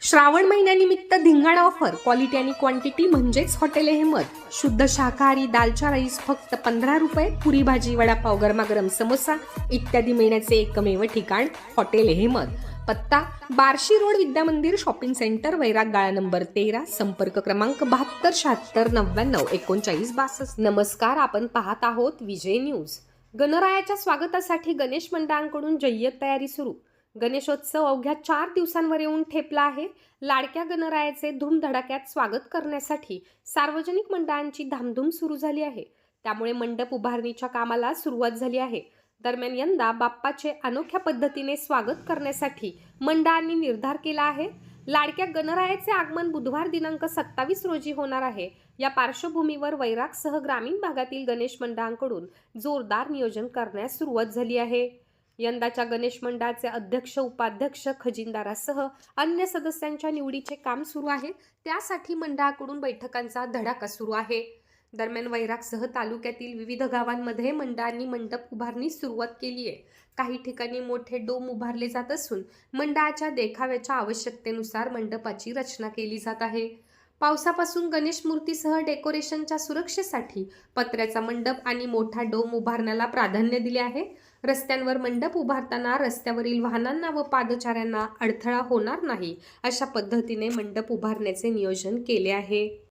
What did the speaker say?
श्रावण महिन्यानिमित्त धिंगाणा offer. Quality आणि क्वांटिटी म्हणजेच हॉटेल अहमद शुद्ध शाकाहारी दालचा राईस फक्त पंधरा रुपये. पुरी भाजी वडापाव गरमागरम समोसा इत्यादी मिळण्याचे एकमेव ठिकाण हॉटेल अहमद पत्ता Barshi road Vidyamandir shopping centre Vairag गाळा नंबर तेरा संपर्क क्रमांक बहात्तर शहात्तर नव्याण्णव एकोणचाळीस बासष्ट. नमस्कार आपण पाहत आहोत विजय न्यूज. गणरायाच्या स्वागतासाठी गणेश मंडळांकडून जय्यत तयारी सुरू. गणेशोत्सव अवघ्या चार दिवसांवर येऊन ठेपला आहे. लाडक्या गणरायाचे धूमधडाक्यात स्वागत करण्यासाठी सार्वजनिक मंडळांची धामधूम सुरू झाली आहे. त्यामुळे मंडप उभारणीच्या कामाला सुरुवात झाली आहे. दरम्यान यंदा बाप्पाचे अनोख्या पद्धतीने स्वागत करण्यासाठी मंडळांनी निर्धार केला आहे. लाडक्या गणरायाचे आगमन बुधवार दिनांक सत्तावीस रोजी होणार आहे. या पार्श्वभूमीवर वैरागसह ग्रामीण भागातील गणेश मंडळांकडून जोरदार नियोजन करण्यास सुरुवात झाली आहे. यंदाच्या गणेश मंडळाचे अध्यक्ष उपाध्यक्ष खजिनदारासह अन्य सदस्यांच्या निवडीचे काम सुरू आहे. त्यासाठी मंडळाकडून बैठकांचा धडाका सुरू आहे. दरम्यान वैरागसह तालुक्यातील विविध गावांमध्ये मंडळांनी मंडप उभारणी सुरुवात केली आहे. काही ठिकाणी मोठे डोम उभारले जात असून मंडळाच्या देखाव्याच्या आवश्यकतेनुसार मंडपाची रचना केली जात आहे. पावसापासून गणेश मूर्तीसह डेकोरेशनच्या सुरक्षेसाठी पत्र्याचा मंडप आणि मोठा डोम उभारण्याला प्राधान्य दिले आहे. रस्त्यांवर मंडप उभारताना रस्त्यावरील वाहनांना व पादचाऱ्यांना अडथळा होणार नाही अशा पद्धतीने मंडप उभारण्याचे नियोजन केले आहे.